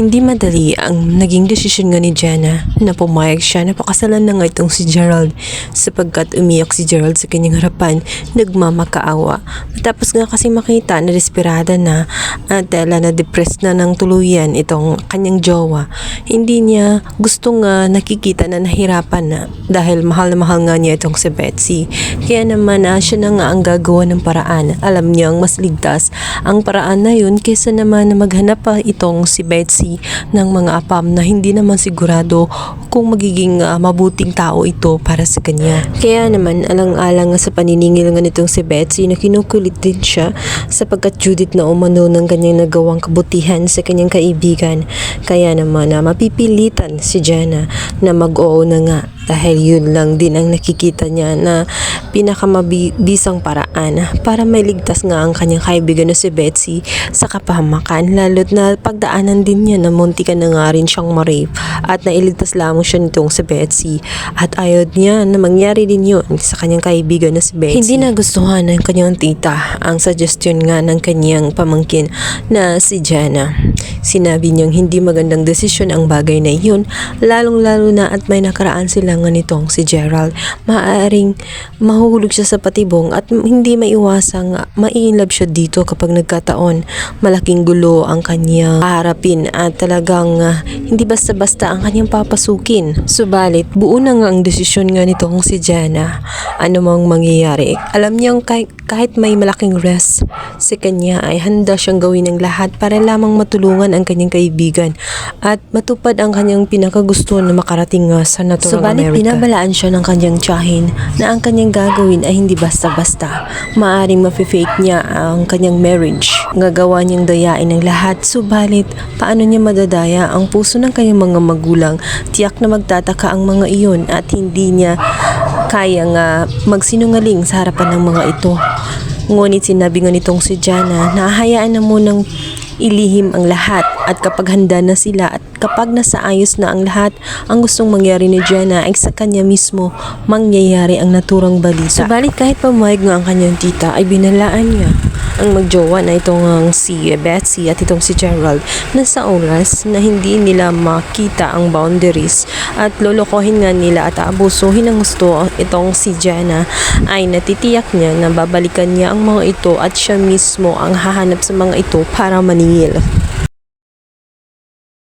Hindi madali ang naging desisyon nga ni Jenna na pumayag siya na pakasalan na nga itong si Gerald sapagkat umiyak si Gerald sa kanyang harapan, nagmamakaawa. Matapos nga kasi makita na desperada na at dahil na depressed na ng tuluyan itong kanyang jowa, hindi niya gusto nga nakikita na nahirapan na dahil mahal na mahal nga niya itong si Betsy. Kaya naman na siya na nga ang gagawa ng paraan. Alam niyang mas ligtas ang paraan na yun kaysa naman na maghanap pa itong si Betsy ng mga apam na hindi naman sigurado kung magiging ah, mabuting tao ito para sa kanya. Kaya naman alang-alang nga sa paniningil nga nitong si Betsy na kinukulit din siya sapagkat Judith na umano ng kanyang nagawang kabutihan sa kanyang kaibigan. Kaya naman na mapipilitan si Jenna na mag-oo na nga dahil yun lang din ang nakikita niya na pinakamabisang paraan para mailigtas nga ang kanyang kaibigan na si Betsy sa kapahamakan lalo't na pagdaanan din niya na munti ka na nga rin siyang ma-rape at nailigtas lamang siya nitong si Betsy at ayaw niya na mangyari din yun sa kanyang kaibigan na si Betsy. Hindi nagustuhan ng kanyang tita ang suggestion nga ng kanyang pamangkin na si Jenna. Sinabi niyang hindi magandang desisyon ang bagay na iyon lalong lalo na at may nakaraan sila nga nitong si Gerald. Maaaring mahuhulog siya sa patibong at hindi maiwasang maiinlove siya dito kapag nagkataon. Malaking gulo ang kanyang harapin at talagang ah, hindi basta-basta ang kanyang papasukin. Subalit, buo na nga ang desisyon nga nitong si Jenna. Ano mang mangyayari. Alam niyang kahit, kahit may malaking risk sa kanya ay handa siyang gawin ng lahat para lamang matulungan ang kanyang kaibigan at matupad ang kanyang pinakagusto na makarating nga sa natural Subalit, America. binabalaan siya ng kanyang tiyahin na ang kanyang gagawin ay hindi basta-basta. Maaring mafe-fake niya ang kanyang marriage. Gagawa niyang dayain ng lahat. Subalit, paano niya madadaya ang puso ng kanyang mga magulang? Tiyak na magtataka ang mga iyon at hindi niya kayang ah, magsinungaling sa harapan ng mga ito. Ngunit sinabi nga nitong si Jana na hayaan na munang ilihim ang lahat at kapag handa na sila at kapag nasa ayos na ang lahat, ang gustong mangyari ni Jenna ay sa kanya mismo mangyayari ang naturang balita. Subalit kahit pamayag nga ang kanyang tita ay binalaan niya ang magjowa na itong si Betsy at itong si Gerald na sa oras na hindi nila makita ang boundaries at lolokohin nga nila at aabusuhin ang gusto itong si Jenna ay natitiyak niya na babalikan niya ang mga ito at siya mismo ang hahanap sa mga ito para maningil.